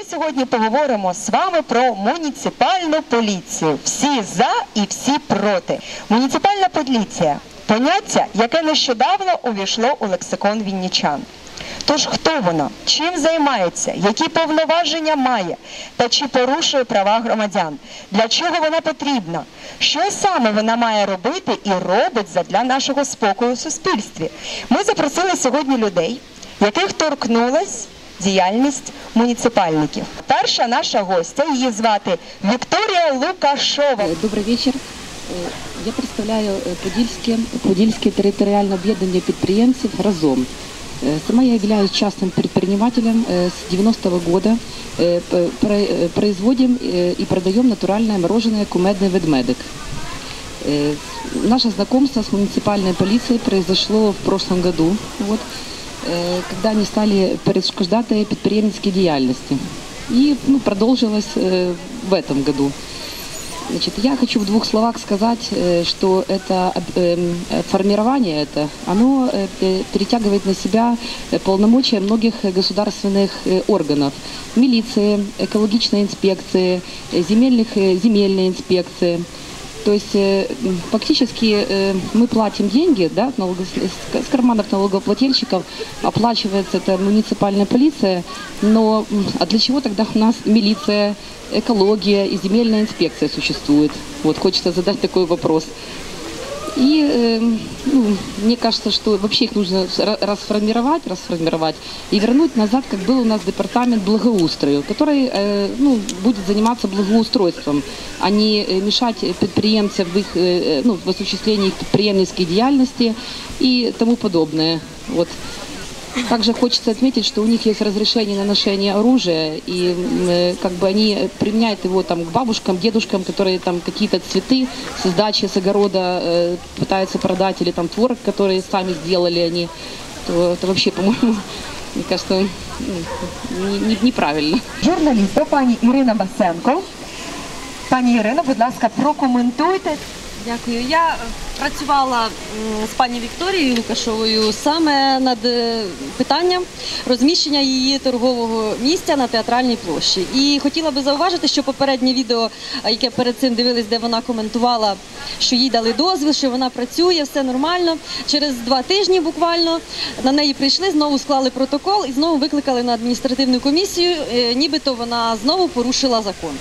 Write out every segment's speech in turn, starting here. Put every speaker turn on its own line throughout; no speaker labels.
ми сьогодні поговоримо з вами про муніципальну поліцію. Всі за і всі проти. Муніципальна поліція поняття, яке нещодавно увійшло у лексикон віннічан. Тож хто вона, чим займається, які повноваження має та чи порушує права громадян? Для чого вона потрібна? Що саме вона має робити і робить задля нашого спокою у суспільстві? Ми запросили сьогодні людей, яких торкнулась діяльність муніципальників. Перша наша гостя, її звати Вікторія Лукашова.
Е, Добрий вечір. Е, Я представляю е, Подільське, Подільське територіальне об'єднання підприємців «Разом». Е, Сама я являюсь частным предпринимателем э, с 90-го года. Э, п- про- э, Производим э, и продаем натуральное мороженое «Кумедный ведмедик». Э, Наше знакомство с муниципальной полицией произошло в прошлом году, вот, э, когда они стали перешкоджати підприємницькій діяльності. И ну, продолжилось э, в этом году. Значит, я хочу в двух словах сказать, э, что это об- эм, э, формирование это, оно э, пе- перетягивает на себя э, полномочия многих э, государственных э, органов. Милиции, экологичной инспекции, э, земельных, э, земельной инспекции. То есть э, м, фактически э, мы платим деньги да, налого- с с карманов налогоплательщиков, оплачивается это муниципальная полиция, но м, а для чего тогда у нас милиция, экология и земельная инспекция существует? Вот хочется задать такой вопрос. И э, ну, мне кажется, что вообще их нужно ра- расформировать, расформировать и вернуть назад, как был у нас департамент благоустрою, который э, ну, будет заниматься благоустройством, а не э, мешать предприемцам в их э, э, ну, в осуществлении их предприемницкой деятельности и тому подобное. Вот. Также хочется отметить, что у них есть разрешение на ношение оружия, и м, э, как бы они э, применяют его там к бабушкам, дедушкам, которые там какие-то цветы с дачи, с огорода э, пытаются продать, или там творог, который сами сделали они, то это вообще, по-моему, мне кажется, ну, не- не- неправильно.
Журналістка пані Ірина Басенко. Пані Ірино, будь ласка, прокоментуйте.
Дякую. Я е, працювала з пані Вікторією Лукашовою саме над е, питанням розміщення її торгового місця на театральній площі. І хотіла би зауважити, що попереднє відео, яке перед цим дивились, де вона коментувала, що їй дали дозвіл, що вона працює, все нормально. Через два тижні буквально на неї прийшли, знову склали протокол і знову викликали на адміністративну комісію, е, нібито вона знову порушила закон.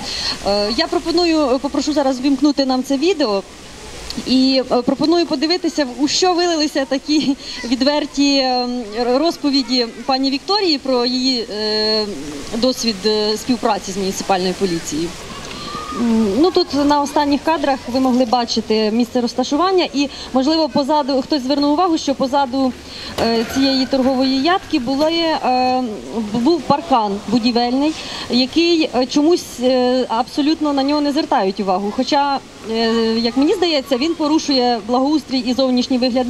Е, Я пропоную, попрошу зараз вімкнути нам це відео. І е, пропоную подивитися, у що вилилися такі відверті е, розповіді пані Вікторії про її е, досвід співпраці з муніципальною поліцією. Ну тут на останніх кадрах ви могли бачити місце розташування, і можливо позаду хтось звернув увагу, що позаду е, цієї торгової ядки були, е, був паркан будівельний, який е, чомусь абсолютно на нього не звертають увагу. Хоча, як мені здається, він порушує благоустрій і зовнішній вигляд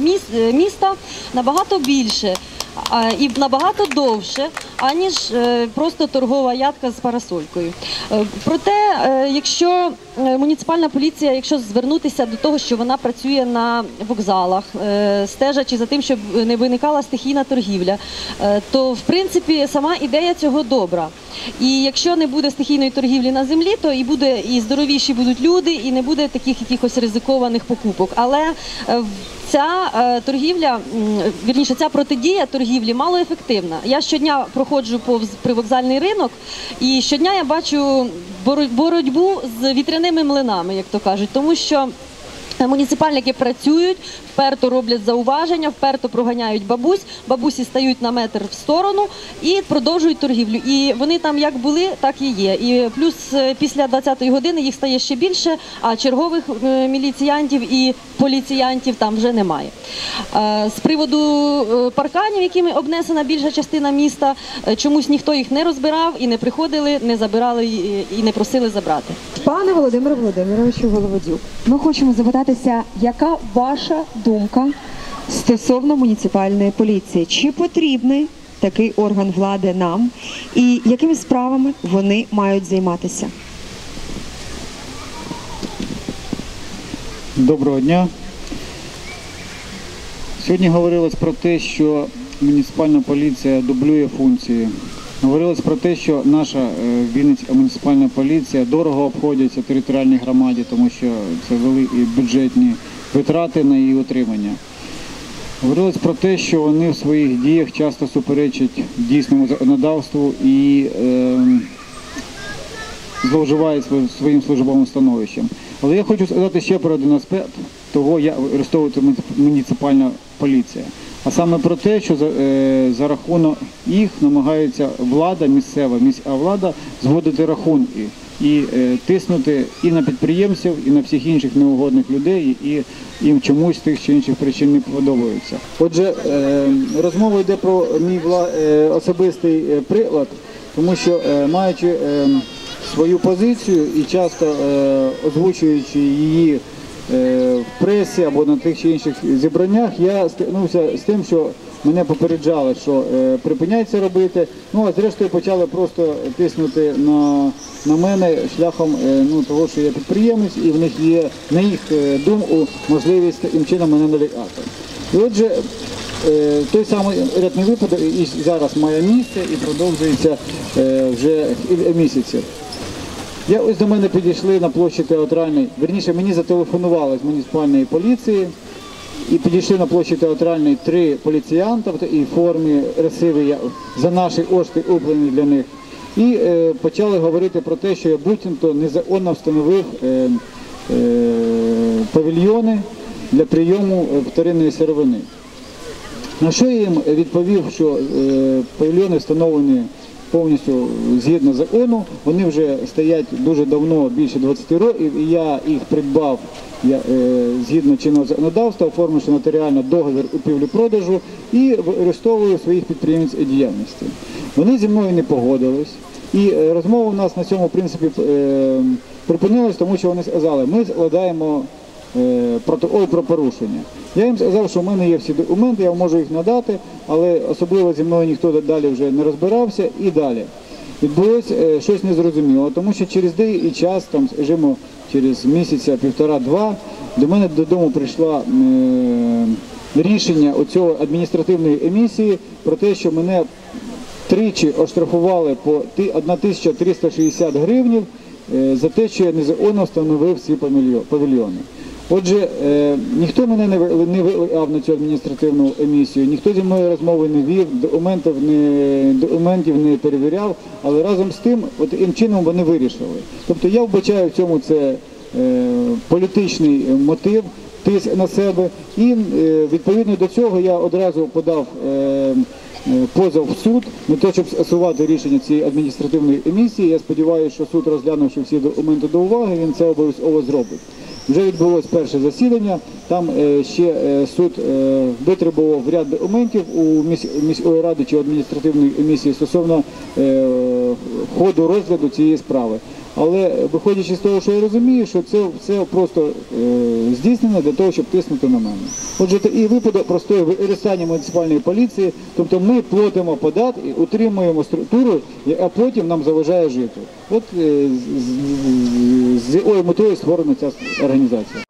міста набагато більше. І набагато довше, аніж е, просто торгова ядка з парасолькою. Е, Проте, е, якщо муніципальна поліція, якщо звернутися до того, що вона працює на вокзалах, стежачи за тим, щоб не виникала стихійна торгівля, то в принципі сама ідея цього добра. І якщо не буде стихійної торгівлі на землі, то і буде і здоровіші будуть люди, і не буде таких якихось ризикованих покупок. Але Ця е, торгівля, вірніше, ця протидія торгівлі малоефективна. Я щодня проходжу повз привокзальний ринок, і щодня я бачу боротьбу з вітряними млинами, як то кажуть, тому що. Муніципальники працюють, вперто роблять зауваження, вперто проганяють бабусь, бабусі стають на метр в сторону і продовжують торгівлю. І вони там як були, так і є. І плюс е, після 20-ї години їх стає ще більше, а чергових е, міліціянтів і поліціянтів там вже немає. Е, З приводу е, парканів, якими обнесена більша частина міста, е, чомусь ніхто їх не розбирав і не приходили, не забирали і- не просили забрати.
Пане Володимире Володимировичу Головодюк, ми хочемо запитатися, яка ваша думка стосовно муніципальної поліції? Чи потрібний такий орган влади нам і якими справами вони мають займатися?
Доброго дня. Сьогодні говорилось про те, що муніципальна поліція дублює функції Говорилось про те, що наша е, Вінницька муніципальна поліція дорого обходиться територіальній громаді, тому що це великі бюджетні витрати на її утримання. Говорилось про те, що вони в своїх діях часто суперечать дійсному законодавству і е, зловживають своїм- своїм службовим становищем. Але я хочу сказати ще про один аспект того, як використовується муніципальна поліція. А саме про те, що за, е, за рахунок їх намагається влада, місцева міська влада зводити рахунки і е, тиснути і на підприємців, і на всіх інших неугодних людей, і їм чомусь тих чи інших причин не подобаються. Отже, е, розмова йде про мій вла- е, особистий е, приклад, тому що е, маючи е, свою позицію і часто е, озвучуючи її в пресі або на тих чи інших зібраннях, я стикнувся з тим, що мене попереджали, що е, припиняй це робити. Ну а зрештою почали просто тиснути на, на мене шляхом е, ну, того, що я підприємець, і в них є, на їх е, думку, можливість таким чином мене налякати. І отже, е, той самий рядний випадок і зараз має місце і продовжується е, вже місяців. Я ось до мене підійшли на площі театральної. Верніше мені зателефонували з муніципальної поліції і підійшли на площі театральної три поліціянта в такій формі красиві я- за наші кошти куплені для них. І е, почали говорити про те, що я буцімто незаконно встановив е, е, павільйони для прийому е, вторинної сировини. На що я їм відповів, що е, павільйони встановлені повністю згідно закону, вони вже стоять дуже давно, більше 20 років, і я їх придбав я, е, згідно чинного законодавства, оформивши нотаріально договір купівлі-продажу і використовую своїх підприємницькій діяльності. Вони зі мною не погодились. І е, розмова у нас на цьому в принципі е, припинилась, тому що вони сказали, ми складаємо протокол про порушення. Я їм сказав, що в мене є всі документи, я можу їх надати, але особливо зі мною ніхто далі вже не розбирався і далі. Відбулося е, щось незрозуміло, тому що через деякий час, там, скажімо, через місяця, півтора-два, до мене додому прийшла е, рішення оцього адміністративної емісії про те, що мене тричі оштрафували по ти- 1360 гривнів е, за те, що я незаконно встановив павільйо- павільйони. Отже, е, ніхто мене не не викликав на цю адміністративну емісію, ніхто зі мною розмови не вів, документів не, документів не перевіряв, але разом з тим, от таким чином вони вирішили. Тобто я вбачаю в цьому це е, політичний мотив, тиск на себе, і е, відповідно до цього я одразу подав. Е, е, позов в суд на те, щоб скасувати рішення цієї адміністративної емісії. Я сподіваюся, що суд, розглянувши всі документи до уваги, він це обов'язково зробить. Вже відбулось перше засідання. Там е, ще е, суд е, витребував ряд документів у місь- міської ради чи адміністративної місії стосовно ходу розгляду цієї справи. Але виходячи з того, що я розумію, що це все просто е, здійснено для того, щоб тиснути на мене. Отже, і випадок простої використання муніципальної поліції, тобто ми платимо податки, утримуємо структуру, яка потім нам заважає жити. От е, з якою метою створена ця організація.